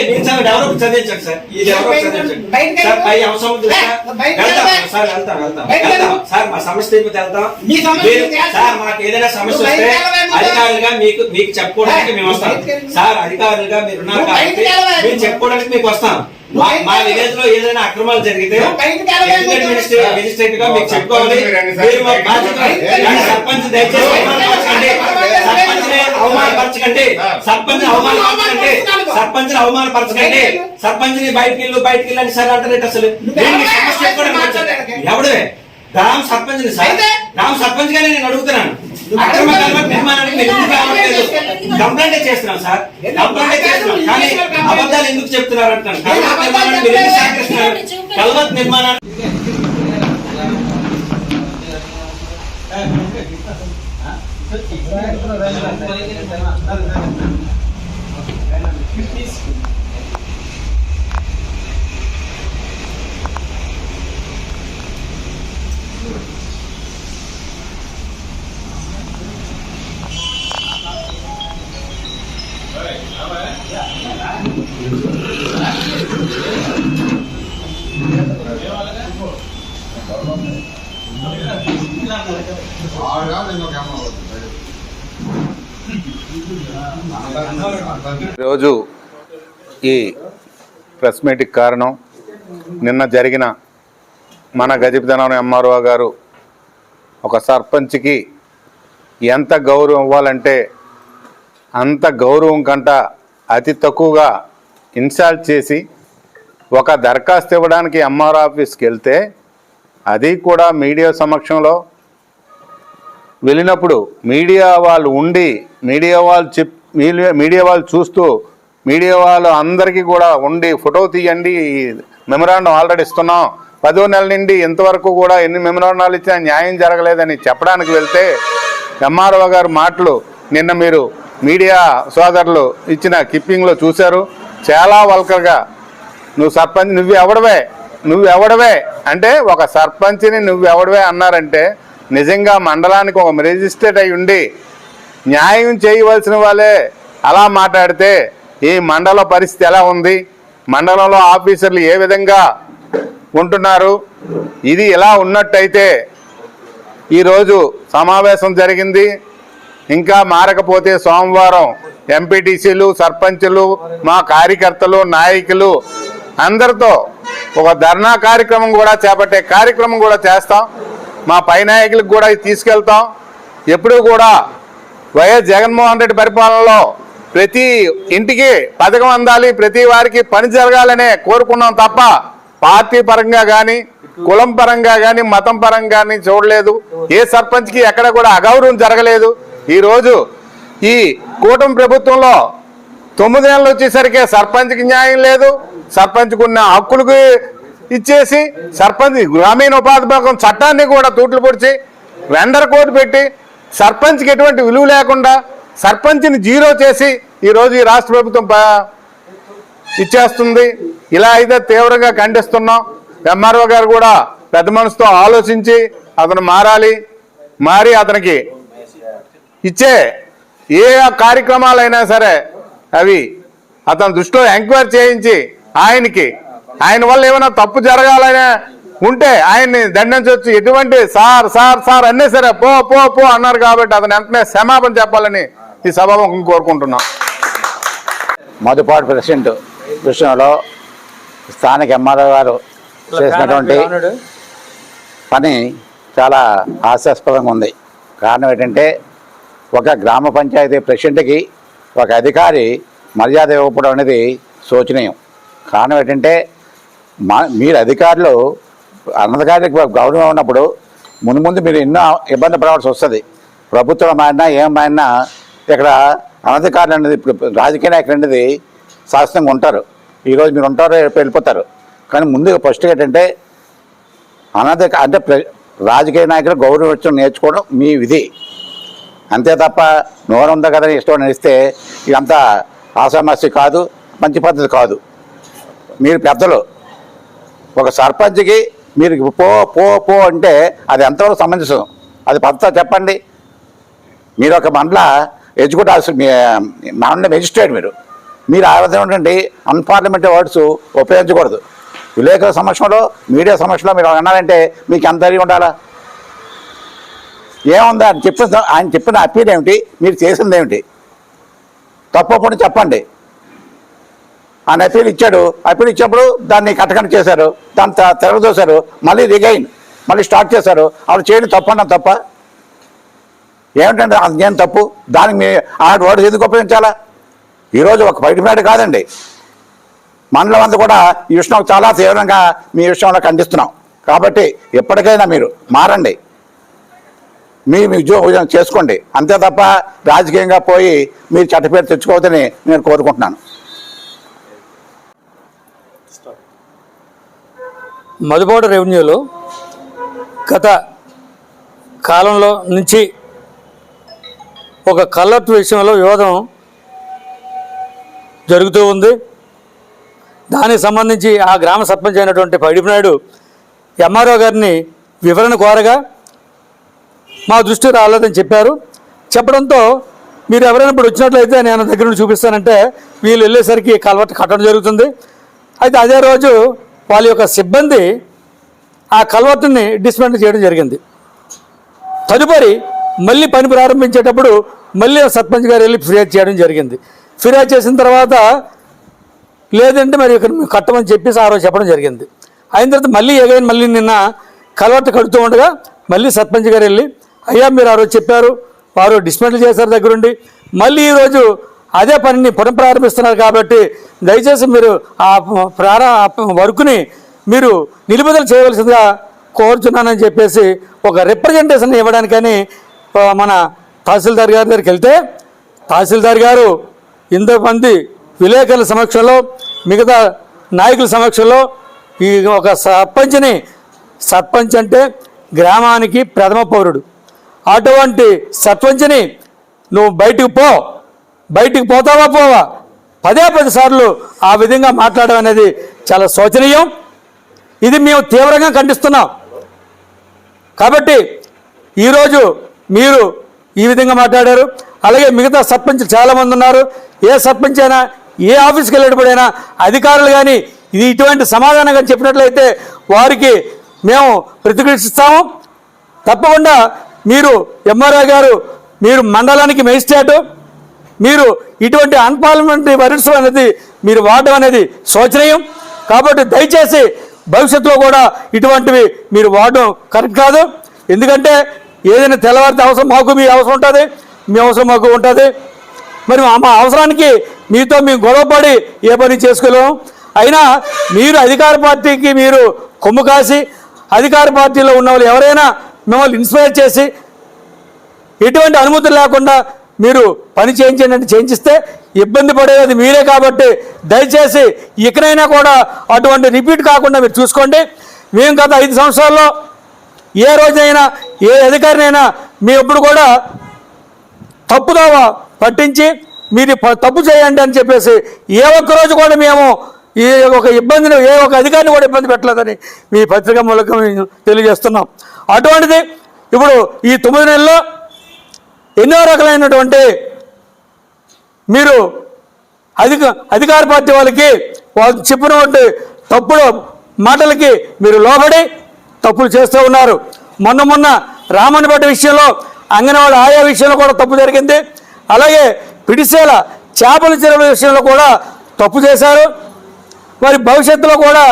నేను ఎవరో చదివించండి సార్ ఇది ఎవరో చదివించండి సార్ పై అవసరం వెళ్తాం. సార్ వెళ్తాం వెళ్తాం. సార్ మా సమస్య వెళ్తాం? సార్ మాకు ఏదైనా సమస్య వస్తే. అధికారులుగా మీకు మీకు చెప్పుకోవడానికి మేము వస్తాం. సార్ అధికారులుగా మీరు ఉన్నారు కాబట్టి. మేము చెప్పుకోవడానికి మీకు వస్తాం మా-. విలేజ్లో ఏదైనా అక్రమాలు జరిగితే మెజిస్ట్రేట్గా మీకు చెప్పుకోవాలి మీరు మా బాధ్యత కానీ సర్పంచ్ దయచేసి అవమానపరచకండి. సర్పంచ్ అవమానపరచకండి. సర్పంచ్ అవమానపరచకండి. సర్పంచ్ని బయటికి వెళ్ళు బయటికి వెళ్ళని సార్ అంటారేట అసలు. ఎవడే? గ్రామ సర్పంచ్ని సార్? గ్రామ సర్పంచ్ గానే నేను అడుగుతున్నాను. అక్రమ నిర్మాణానికి రావట్లేదు? కంప్లైంట్ చేస్తున్నాం సార్? కంప్లైంట్ చేస్తున్నాం కానీ అబద్ధాలు ఎందుకు చెప్తున్నారు అంటాను కలవత్ నిర్మాణాన్ని మీరు ఎందుకు సహకరిస్తున్నారు ఈరోజు ఈ ప్రెస్ మీట్కి కారణం నిన్న జరిగిన మన గజపతినగరం ఎంఆర్ఓ గారు ఒక సర్పంచ్కి ఎంత గౌరవం ఇవ్వాలంటే అంత గౌరవం కంట అతి తక్కువగా ఇన్సాల్ట్ చేసి ఒక దరఖాస్తు ఇవ్వడానికి ఎంఆర్ఓ ఆఫీస్కి వెళ్తే అది కూడా మీడియా సమక్షంలో వెళ్ళినప్పుడు మీడియా వాళ్ళు ఉండి మీడియా వాళ్ళు చెప్ మీడియా మీడియా వాళ్ళు చూస్తూ మీడియా వాళ్ళు అందరికీ కూడా ఉండి ఫోటో తీయండి మెమరాండం ఆల్రెడీ ఇస్తున్నాం. పదో నెల నుండి ఇంతవరకు కూడా ఎన్ని మెమరాండాలు ఇచ్చినా న్యాయం జరగలేదని చెప్పడానికి వెళ్తే ఎంఆర్ఓ గారు మాటలు నిన్న మీరు మీడియా సోదరులు ఇచ్చిన కిప్పింగ్లో చూశారు. చాలా వల్కర్గా నువ్వు సర్పంచ్ నువ్వు ఎవడవే నువ్వు ఎవడవే అంటే ఒక సర్పంచ్ని నువ్వు ఎవడవే అన్నారంటే నిజంగా మండలానికి ఒక రిజిస్ట్రేట్ అయి ఉండి న్యాయం చేయవలసిన వాళ్ళే అలా మాట్లాడితే ఈ మండల పరిస్థితి ఎలా ఉంది? మండలంలో ఆఫీసర్లు ఏ విధంగా ఉంటున్నారు? ఇది ఇలా ఉన్నట్టయితే ఈరోజు సమావేశం జరిగింది. ఇంకా మారకపోతే సోమవారం ఎంపీటీసీలు సర్పంచులు మా కార్యకర్తలు నాయకులు అందరితో ఒక ధర్నా కార్యక్రమం కూడా చేపట్టే కార్యక్రమం కూడా చేస్తాం. మా పై నాయకులకు కూడా తీసుకెళ్తాం. ఎప్పుడూ కూడా వైఎస్ జగన్మోహన్ రెడ్డి పరిపాలనలో ప్రతి ఇంటికి పథకం అందాలి ప్రతి వారికి పని జరగాలనే కోరుకున్నాం తప్ప పార్టీ పరంగా కానీ కులం పరంగా కానీ మతం పరంగా కానీ చూడలేదు. ఏ సర్పంచ్కి ఎక్కడ కూడా అగౌరవం జరగలేదు. ఈరోజు ఈ కూటమి ప్రభుత్వంలో తొమ్మిదేళ్ళు వచ్చేసరికి సర్పంచ్కి న్యాయం లేదు. సర్పంచ్కి ఉన్న హక్కులకి ఇచ్చేసి సర్పంచ్ గ్రామీణ ఉపాధి పథకం చట్టాన్ని కూడా తూట్లు పొడిచి వెండర్ కోడ్ పెట్టి సర్పంచ్కి ఎటువంటి విలువ లేకుండా సర్పంచ్ని జీరో చేసి ఈరోజు ఈ రాష్ట్ర ప్రభుత్వం ప- ఇచ్చేస్తుంది. ఇలా అయితే తీవ్రంగా ఖండిస్తున్నాం. ఎంఆర్ఓ గారు కూడా పెద్ద మనసుతో ఆలోచించి అతను మారాలి. మారి అతనికి ఇచ్చే ఏ కార్యక్రమాలైనా సరే అవి అతని దృష్టిలో ఎంక్వైరీ చేయించి ఆయనకి ఆయన వల్ల ఏమైనా తప్పు జరగాలనే ఉంటే ఆయన్ని దండించవచ్చు ఎటువంటి సార్ సార్ సార్ అన్నీ సరే పో పో పో అన్నారు కాబట్టి అతను వెంటనే క్షమాపణ చెప్పాలని ఈ సభాముఖం కోరుకుంటున్నాం. మధుపాడు ప్రెసిడెంట్ విషయంలో స్థానిక ఎంఆర్ఓ గారు చేసినటువంటి పని చాలా హాస్యాస్పదంగా ఉంది. కారణం ఏంటంటే ఒక గ్రామ పంచాయతీ ప్రెసిడెంట్కి ఒక అధికారి మర్యాద ఇవ్వకపోవడం అనేది శోచనీయం. కారణం ఏంటంటే మా మీరు అధికారులు అనధికారికి గౌరవం ఉన్నప్పుడు ముందు ముందు మీరు ఎన్నో ఇబ్బంది పడవలసి వస్తుంది. ప్రభుత్వం మారినా ఏం మారినా ఇక్కడ అనధికారులు అనేది ఇప్పుడు రాజకీయ నాయకులు అనేది శాశ్వతంగా ఉంటారు. ఈరోజు మీరు ఉంటారు వెళ్ళిపోతారు. కానీ ముందుగా ఫస్ట్ ఏంటంటే అనధిక అంటే ప్ర- రాజకీయ నాయకులు గౌరవించడం నేర్చుకోవడం మీ విధి. అంతే తప్ప నోరు ఉందా కదా ఇష్టం నడిస్తే ఇదంతా ఆసామాసి కాదు మంచి పద్ధతి కాదు. మీరు పెద్దలు ఒక సర్పంచ్కి మీరు పో పో పో అంటే అది ఎంతవరకు సమంజసం? అది పద్ధతి చెప్పండి. మీరు ఒక మండల ఎగ్జిక్యూటివ్ మీ మండల మెజిస్ట్రేట్ మీరు. మీరు ఆ విధంగా ఏంటంటే అన్పార్లమెంటరీ వర్డ్స్ ఉపయోగించకూడదు. విలేకరుల సమక్షంలో మీడియా సమక్షంలో మీరు అన్నారంటే మీకు ఎంత జరిగి ఉండాలా? ఏముంది? ఆయన చెప్పిన ఆయన చెప్పిన అప్పీల్ ఏమిటి మీరు చేసింది ఏమిటి తప్పకుండా చెప్పండి. ఆయన అప్పీల్ ఇచ్చాడు. అప్పీల్ ఇచ్చినప్పుడు దాన్ని కట్టకట్ట చేశారు. దాన్ని త- మళ్ళీ రిగైన్. మళ్ళీ స్టార్ట్ చేశారు. అప్పుడు చేయడం తప్పన్నా తప్ప. ఏమిటంటే నేను తప్పు. దానికి మీ ఆడ వర్డ్ ఎందుకు ఉపయోగించాలా? ఈరోజు ఒక బయట మేడ కాదండి. మండలం అంతా కూడా ఈ విషయం చాలా తీవ్రంగా మీ విషయంలో ఖండిస్తున్నాం. కాబట్టి ఎప్పటికైనా మీరు మారండి. మీ మీ ఉద్యోగం చేసుకోండి. అంతే తప్ప రాజకీయంగా పోయి మీరు చట్టపేరు తెచ్చుకోవద్దని నేను కోరుకుంటున్నాను. మధుబోడ రెవెన్యూలో గత కాలంలో నుంచి ఒక కల్లర్ట్ విషయంలో వివాదం జరుగుతూ ఉంది. దానికి సంబంధించి ఆ గ్రామ సర్పంచ్ అయినటువంటి పడిపు నాయుడు ఎంఆర్ఓ గారిని వివరణ కోరగా మా దృష్టి రాలేదని చెప్పారు. చెప్పడంతో మీరు ఎవరైనా ఇప్పుడు వచ్చినట్లయితే నేను దగ్గర నుండి చూపిస్తానంటే వీళ్ళు వెళ్ళేసరికి కలవట్ కట్టడం జరుగుతుంది. అయితే అదే రోజు వాళ్ళ యొక్క సిబ్బంది ఆ కలవట్టుని డిస్మెంటల్ చేయడం జరిగింది. తదుపరి మళ్ళీ పని ప్రారంభించేటప్పుడు మళ్ళీ సర్పంచ్ గారు వెళ్ళి ఫిర్యాదు చేయడం జరిగింది. ఫిర్యాదు చేసిన తర్వాత లేదంటే మరి ఇక్కడ కట్టమని చెప్పేసి ఆ రోజు చెప్పడం జరిగింది. అయిన తర్వాత మళ్ళీ ఎగైన్ మళ్ళీ నిన్న కలవట్టు కడుతూ ఉండగా మళ్ళీ సర్పంచ్ గారు వెళ్ళి అయ్యా మీరు ఆ రోజు చెప్పారు వారు డిస్మెంటల్ చేశారు దగ్గరుండి. మళ్ళీ ఈరోజు అదే పనిని పునఃప్రారంభిస్తున్నారు కాబట్టి దయచేసి మీరు ఆ ప్రారం వర్క్ని మీరు నిలుపుదల చేయవలసిందిగా కోరుచున్నానని చెప్పేసి ఒక రిప్రజెంటేషన్ ఇవ్వడానికని మన తహసీల్దార్ గారి దగ్గరికి వెళ్తే తహసీల్దార్ గారు ఇంతమంది విలేకరుల సమక్షంలో మిగతా నాయకుల సమక్షంలో ఈ ఒక సర్పంచ్ని సర్పంచ్ అంటే గ్రామానికి ప్రథమ పౌరుడు. అటువంటి సర్పంచ్ని నువ్వు బయటికి పో బయటికి పోతావా పోవా? పదే పది సార్లు ఆ విధంగా మాట్లాడడం అనేది చాలా శోచనీయం. ఇది మేము తీవ్రంగా ఖండిస్తున్నాం. కాబట్టి ఈరోజు మీరు ఈ విధంగా మాట్లాడారు. అలాగే మిగతా సర్పంచ్ చాలామంది ఉన్నారు. ఏ సర్పంచ్ అయినా ఏ ఆఫీస్కి వెళ్ళేటప్పుడైనా అధికారులు కానీ ఇది ఇటువంటి సమాధానం కానీ చెప్పినట్లయితే వారికి మేము ప్రతిఘటిస్తాము. తప్పకుండా మీరు ఎంఆర్ఓ గారు మీరు మండలానికి మెజిస్ట్రేటు మీరు ఇటువంటి అన్పార్లమెంటరీ వర్డ్స్ అనేది మీరు వాడడం అనేది శోచనీయం. కాబట్టి దయచేసి భవిష్యత్తులో కూడా ఇటువంటివి మీరు వాడడం కరెక్ట్ కాదు. ఎందుకంటే ఏదైనా తెల్లవారితే అవసరం మాకు మీ అవసరం ఉంటుంది మీ అవసరం మాకు ఉంటుంది. మరి మా మా అవసరానికి మీతో మేము గొడవపడి ఏ పని చేసుకోలేము అయినా మీరు అధికార పార్టీకి మీరు కొమ్ము కాసి అధికార పార్టీలో ఉన్న వాళ్ళు ఎవరైనా మిమ్మల్ని ఇన్స్పైర్ చేసి ఎటువంటి అనుమతులు లేకుండా మీరు పని చేయించండి అంటే చేయించిస్తే ఇబ్బంది పడేది మీరే కాబట్టి దయచేసి ఇకనైనా కూడా అటువంటి రిపీట్ కాకుండా మీరు చూసుకోండి. మేము గత ఐదు సంవత్సరాల్లో ఏ రోజైనా ఏ అధికారినైనా మీ ఎప్పుడు కూడా తప్పుదోవ పట్టించి మీరు తప్పు చేయండి అని చెప్పేసి ఏ ఒక్క రోజు కూడా మేము ఈ ఒక ఇబ్బందిని ఏ ఒక్క అధికారిని కూడా ఇబ్బంది పెట్టలేదని మీ పత్రిక మూలకం మేము తెలియజేస్తున్నాం. అటువంటిది ఇప్పుడు ఈ తొమ్మిది నెలల్లో ఎన్నో రకాలైనటువంటి మీరు అధిక అధికార పార్టీ వాళ్ళకి వాళ్ళు చెప్పినటువంటి తప్పుడు మాటలకి మీరు లోబడి తప్పులు చేస్తూ ఉన్నారు. మొన్న మొన్న రామన్నపేట విషయంలో అంగన్వాడీ ఆయా విషయంలో కూడా తప్పు జరిగింది. అలాగే పిడిసేల చేపల చెరువుల విషయంలో కూడా తప్పు చేశారు. మరి భవిష్యత్తులో కూడా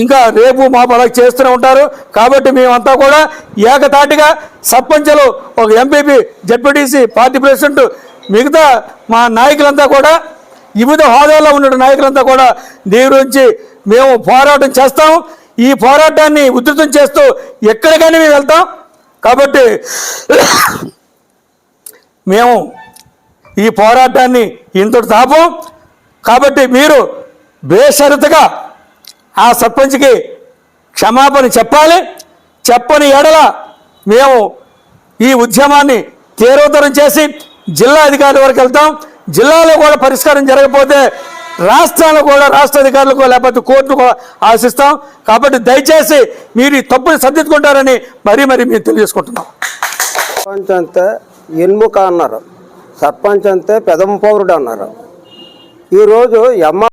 ఇంకా రేపు మా అలా చేస్తూనే ఉంటారు. కాబట్టి మేమంతా కూడా ఏకతాటిగా సర్పంచ్లు ఒక ఎంపీపీ జడ్పీటీసీ పార్టీ ప్రెసిడెంట్ మిగతా మా నాయకులంతా కూడా వివిధ హోదాల్లో ఉన్న నాయకులంతా కూడా దీని గురించి మేము పోరాటం చేస్తాం. ఈ పోరాటాన్ని ఉధృతం చేస్తూ ఎక్కడికైనా మేము వెళ్తాం. కాబట్టి మేము ఈ పోరాటాన్ని ఇంతటి తాపం. కాబట్టి మీరు బేషరతుగా ఆ సర్పంచ్కి క్షమాపణ చెప్పాలి. చెప్పని ఎడల మేము ఈ ఉద్యమాన్ని తీరోతరం చేసి జిల్లా అధికారుల వరకు వెళ్తాం. జిల్లాలో కూడా పరిష్కారం జరగకపోతే రాష్ట్రాలు కూడా రాష్ట్ర అధికారులకు లేకపోతే కోర్టుకు ఆశిస్తాం. కాబట్టి దయచేసి మీరు ఈ తప్పుని సర్దిద్దుకుంటారని మరీ మరీ మేము తెలియజేసుకుంటున్నాం. సర్పంచ్ అంతే ఎన్ముక అన్నారు. సర్పంచ్ అంతే పెదం పౌరుడు అన్నారు. ఈరోజు ఎమ్మ